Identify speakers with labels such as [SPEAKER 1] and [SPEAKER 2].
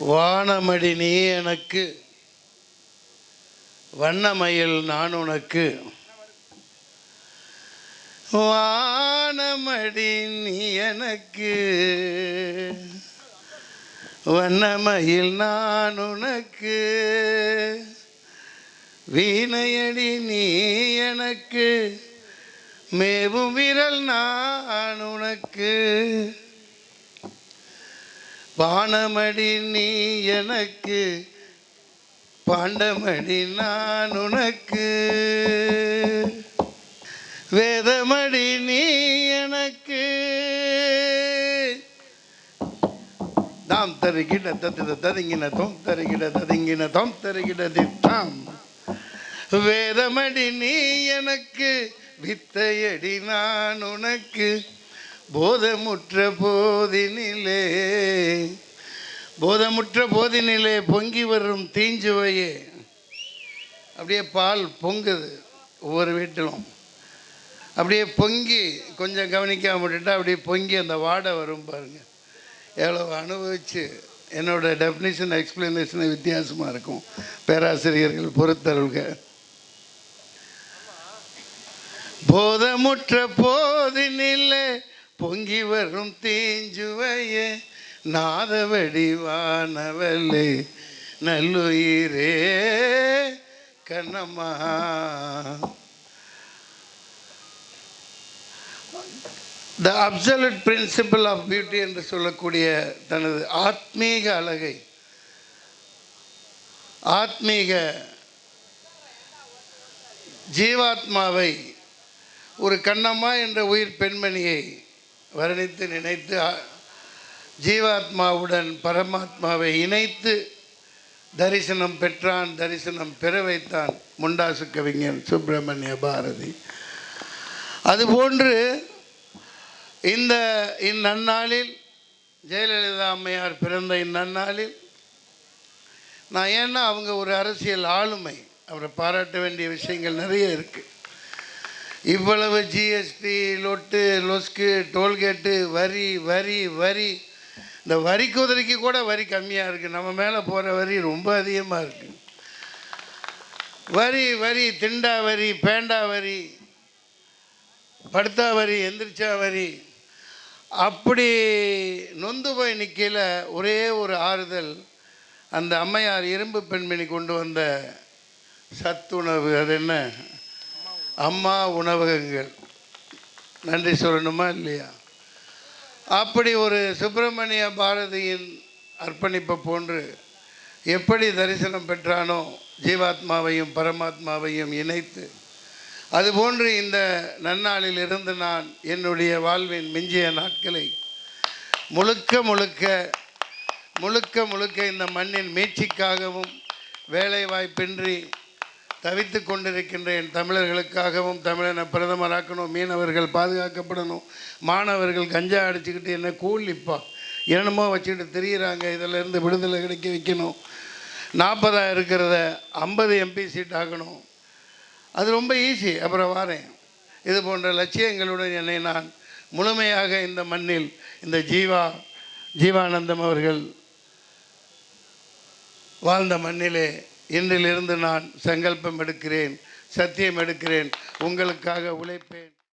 [SPEAKER 1] வானமடி நீ எனக்கு வண்ணமயில் நான் உனக்கு. வானமடி நீ எனக்கு வண்ணமயில் நான் உனக்கு. வீணையடி நீ எனக்கு மேவும் விரல் நான் உனக்கு. வானமடி நீ எனக்கு பாண்டமடி நான் உனக்கு. வேதமடி நீ எனக்கு. தாம் தருகிட தத்து ததுங்கின தோம் தருகிட ததுங்கின தோம் தருகிட தித்தாம் வேதமடி நீ எனக்கு வித்தையடி நான் உனக்கு. போதமுற்ற போதினிலே போதமுற்ற போதினிலே பொங்கி வரும் தீஞ்சுவையே. அப்படியே பால் பொங்குது ஒவ்வொரு வீட்டிலும். அப்படியே பொங்கி கொஞ்சம் கவனிக்காம விட்டுட்டா அப்படியே பொங்கி அந்த வாடை வரும் பாருங்கள் எவ்வளோ அனுபவித்து என்னோட டெஃபினிஷன் எக்ஸ்பிளனேஷன் வித்தியாசமாக இருக்கும். பேராசிரியர்கள் பொறுத்தருள்க. போதமுற்ற போதினில்லை பொங்கி வரும் தீஞ்சுவையே நாத வடிவானவளே நல்லுயிரே Kannamma. The absolute principle of beauty என்று சொல்லக்கூடிய தனது ஆத்மீக அழகை ஆத்மீக ஜீவாத்மாவை ஒரு கண்ணம்மா என்ற உயிர் பெண்மணியை வர்ணித்து நினைத்து ஜீவாத்மாவுடன் பரமாத்மாவை இணைத்து தரிசனம் பெற்றான் தரிசனம் பெற வைத்தான் முண்டாசு கவிஞர் சுப்பிரமணிய பாரதி. அதுபோன்று இந்த இந்நன்னாளில் ஜெயலலிதா அம்மையார் பிறந்த இந்நன்னாளில் நான் ஏன்னா அவங்க ஒரு அரசியல் ஆளுமை. அவரை பாராட்ட வேண்டிய விஷயங்கள் நிறைய இருக்குது இவ்வளவு ஜிஎஸ்டி லொட்டு லொஸ்க்கு டோல்கேட்டு வரி வரி வரி. இந்த வரி குதிரைக்கு கூட வரி கம்மியாக இருக்குது நம்ம மேலே போகிற வரி ரொம்ப அதிகமாக இருக்குது வரி வரி திண்டா வரி பேண்டா வரி படுத்தா வரி எந்திரிச்சா வரி. அப்படி நொந்து போய் நிற்கையில் ஒரே ஒரு ஆறுதல். அந்த அம்மையார் இரும்பு பெண்மணி கொண்டு வந்த சத்துணவு. அது என்ன? அம்மா உணவகங்கள். நன்றி சொல்லணுமா இல்லையா? அப்படி ஒரு சுப்பிரமணிய பாரதியின் அர்ப்பணிப்பை போன்று எப்படி தரிசனம் பெற்றானோ ஜீவாத்மாவையும் பரமாத்மாவையும் இணைத்து அதுபோன்று இந்த நன்னாளில் இருந்து நான் என்னுடைய வாழ்வின் மிஞ்சிய நாட்களை முழுக்க முழுக்க முழுக்க முழுக்க இந்த மண்ணின் மீட்சிக்காகவும் வேலைவாய்ப்பின்றி தவித்து கொண்டிருக்கின்ற என் தமிழர்களுக்காகவும் தமிழனை பிரதமராக்கணும் மீனவர்கள் பாதுகாக்கப்படணும் மாணவர்கள் கஞ்சா அடிச்சுக்கிட்டு என்ன கூலிப்பா என்னமோ வச்சுக்கிட்டு திரியிறாங்க இதிலேருந்து விடுதலை கிடைக்க வைக்கணும். நாற்பதாக இருக்கிறத ஐம்பது எம்பி சீட் ஆகணும் அது ரொம்ப ஈஸி அப்புறம் வாரேன். இது போன்ற லட்சியங்களுடன் என்னை நான் முழுமையாக இந்த மண்ணில் இந்த ஜீவா ஜீவானந்தம் அவர்கள் வாழ்ந்த மண்ணிலே இன்றிலிருந்து நான் சங்கல்பம் எடுக்கிறேன் சத்தியம் எடுக்கிறேன் உங்களுக்காக உழைப்பேன்.